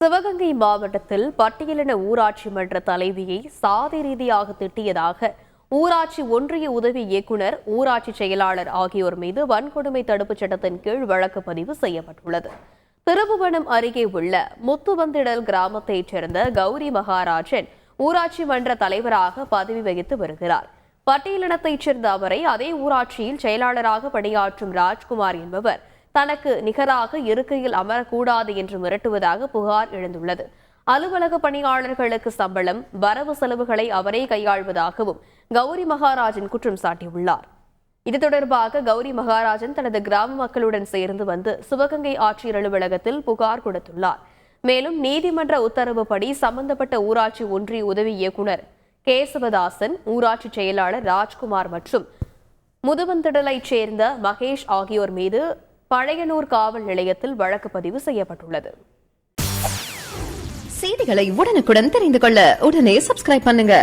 சிவகங்கை மாவட்டத்தில் பட்டியலின ஊராட்சி மன்ற தலைவியை சாதி ரீதியாக திட்டியதாக ஊராட்சி ஒன்றிய உதவி இயக்குனர் ஊராட்சி செயலாளர் ஆகியோர் மீது வன்கொடுமை தடுப்புச் சட்டத்தின் கீழ் வழக்கு பதிவு செய்யப்பட்டுள்ளது. திருபுவனம் அருகே உள்ள முத்துவந்திடல் கிராமத்தைச் சேர்ந்த கௌரி மகாராஜன் ஊராட்சி மன்ற தலைவராக பதவி வகித்து வருகிறார். பட்டியலினத்தைச் சேர்ந்த அவரை அதே ஊராட்சியில் செயலாளராக பணியாற்றும் ராஜ்குமார் என்பவர் தனக்கு நிகராக இருக்கையில் அமரக்கூடாது என்று மிரட்டுவதாக புகார் எழுந்துள்ளது. அலுவலக பணியாளர்களுக்கு சம்பளம் வரவு செலவுகளை அவரே கையாள்வதாகவும் கௌரி மகாராஜன் குற்றம் சாட்டியுள்ளார். இது தொடர்பாக கௌரி மகாராஜன் தனது கிராம மக்களுடன் சேர்ந்து வந்து சிவகங்கை ஆட்சியர் அலுவலகத்தில் புகார் கொடுத்துள்ளார். மேலும் நீதிமன்ற உத்தரவுப்படி சம்பந்தப்பட்ட ஊராட்சி ஒன்றிய உதவி இயக்குனர் கேசவதாசன் ஊராட்சி செயலாளர் ராஜ்குமார் மற்றும் முதுவந்திடலைச் சேர்ந்த மகேஷ் ஆகியோர் மீது பழையனூர் காவல் நிலையத்தில் வழக்கு பதிவு செய்யப்பட்டுள்ளது. செய்திகளை உடனுக்குடன் தெரிந்து கொள்ள உடனே சப்ஸ்கிரைப் பண்ணுங்க.